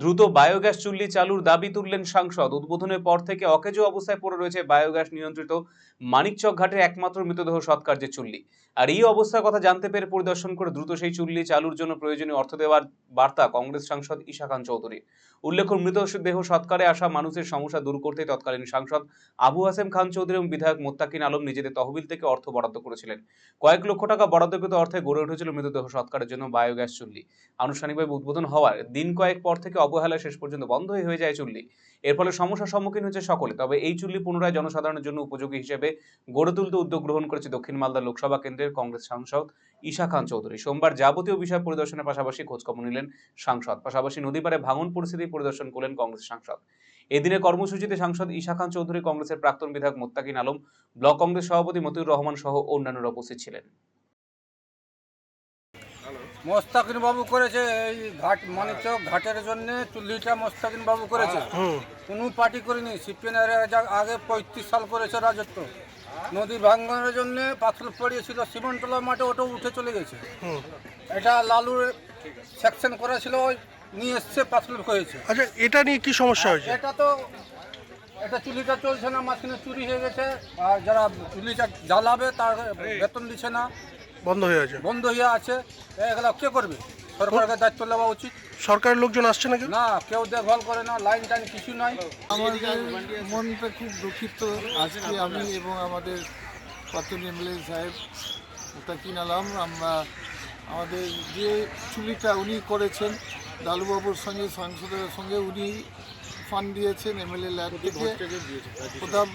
দ্রুত বায়োগ্যাস চুল্লি চালুর দাবি তুললেন সাংসদ। উদ্বোধনের পর থেকে অকেজো অবস্থায় পড়ে রয়েছে বায়োগ্যাস নিয়ন্ত্রিত মানিকচক ঘাটের একমাত্র মৃতদেহ সৎকার্যের চুল্লি। আর এই অবস্থার কথা জানতে পেরে পরিদর্শন করে দ্রুত সেই চুল্লি চালুর জন্য প্রয়োজনীয় অর্থ দেওয়ার বার্তা কংগ্রেস সাংসদ ঈশা খান চৌধুরী উল্লেখ্য মৃতদেহ সৎকারে আসা মানুষের সমস্যা দূর করতে তৎকালীন সাংসদ আবু হাসেম খান চৌধুরী এবং বিধায়ক মোত্তাকিন আলম নিজেদের তহবিল থেকে অর্থ বরাদ্দ করেছিলেন। কয়েক লক্ষ টাকা বরাদ্দকৃত অর্থে গড়ে উঠেছিল মৃতদেহ সৎকারের জন্য বায়োগ্যাস চুল্লি। আনুষ্ঠানিকভাবে উদ্বোধন হওয়ার দিন কয়েক পর থেকে অবহেলা শেষ পর্যন্ত বন্ধই হয়ে যায় চুল্লি। এর ফলে সমস্যার সম্মুখীন হচ্ছে সকলে। তবে এই চুল্লি পুনরায় জনসাধারণের জন্য উপযোগী হিসেবে গড়ে তুলতে উদ্যোগ গ্রহণ করেছে দক্ষিণ মালদা লোকসভা কেন্দ্রের কংগ্রেস সাংসদ ঈশা খান চৌধুরী। সোমবার যাবতীয় বিষয় পরিদর্শনের পাশাপাশি খোঁজখবর নিলেন সাংসদ। পাশাপাশি নদীপাড়ে ভাঙন পরিস্থিতি পরিদর্শন করলেন কংগ্রেস সাংসদ। এদিনের কর্মসূচিতে সাংসদ ঈশা খান চৌধুরী কংগ্রেসের প্রাক্তন বিধায়ক মোত্তাকিন আলম, ব্লক কংগ্রেস সভাপতি মতিউর রহমান সহ অন্যান্যরা উপস্থিত ছিলেন। মোস্তাকিন বাবু করেছে এই ঘাট মানিকচক ঘাটের জন্য চুল্লিটা মোস্তাকিন বাবু করেছে কোনো পার্টি করিনি সিপিএন আগে পঁয়ত্রিশ সাল করেছে রাজত্ব। নদী ভাঙ্গনের জন্য পাথর পড়িয়েছিল সিমন্টলা মাঠে ওটা উঠে চলে গেছে। এটা লালুর সেকশন করেছিল ওই নিয়ে এসছে পাথর হয়েছে। আচ্ছা এটা নিয়ে কি সমস্যা হয়েছে? এটা তো এটা চুলিটা চলছে না মাঝখানে চুরি হয়ে গেছে আর যারা চুলিটা জ্বালাবে তার বেতন দিচ্ছে না। বন্ধ হয়ে আছে। বন্ধ হয়ে আছে। এগুলো কে করবে? সরকারের দায়িত্ব নেওয়া উচিত। সরকারের লোকজন আসছে নাকি? না কেউ দেখভাল করে না লাইন টাইন কিছু নাই। আমাদের মনটা খুব দুঃখিত। আজকে আমি এবং আমাদের প্রাক্তন এমএলএ সাহেব মুতাকিন আলম আমরা আমাদের যে চুরিটা উনি করেছেন লালুবাবুর সঙ্গে সাংসদের সঙ্গে উনি ফান্ড দিয়েছেন এমএলএ ল্যাব থেকে। প্রতাপ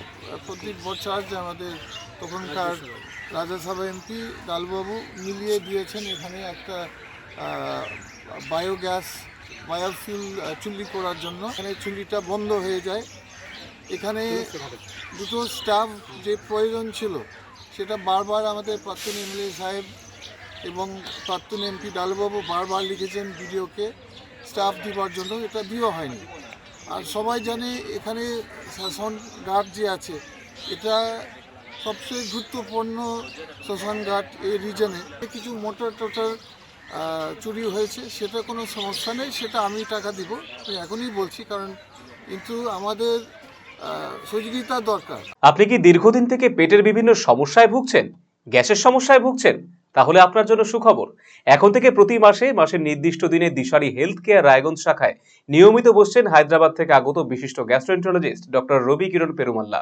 প্রদীপ ভট্টাচার্য আমাদের তখনকার রাজ্যসভা এমপি লালবাবু মিলিয়ে দিয়েছেন এখানে একটা বায়োগ্যাস বায়োফিল চুল্লি করার জন্য। এখানে চুল্লিটা বন্ধ হয়ে যায়। এখানে দুটো স্টাফ যে প্রয়োজন ছিল, সেটা বারবার আমাদের প্রাক্তন এমএলএ সাহেব এবং প্রাক্তন এমপি ডালবাবু বারবার লিখেছেন ভিডিওকে স্টাফ দিবার জন্য। এটা দিও হয়নি। আর সবাই জানে এখানে শাসন গার্ড যে আছে, এটা সবচেয়ে গুরুত্বপূর্ণ শ্মশান ঘাট এই রিজনে কিছু মোটর টোটর চুরি হয়েছে, সেটা কোনো সমস্যা নেই, সেটা আমি টাকা দিব এখনই বলছি, কারণ কিন্তু আমাদের সহযোগিতা দরকার। আপনি কি দীর্ঘদিন থেকে পেটের বিভিন্ন সমস্যায় ভুগছেন? গ্যাসের সমস্যায় ভুগছেন? তাহলে আপনার জন্য সুখবর। এখন থেকে প্রতি মাসে, মাসের নির্দিষ্ট দিনে দিশারি হেলথ কেয়ার রায়গঞ্জ শাখায় নিয়মিত বসছেন হায়দ্রাবাদ থেকে আগত বিশিষ্ট gastroenterologist doctor Ravi Kiran Perumalla.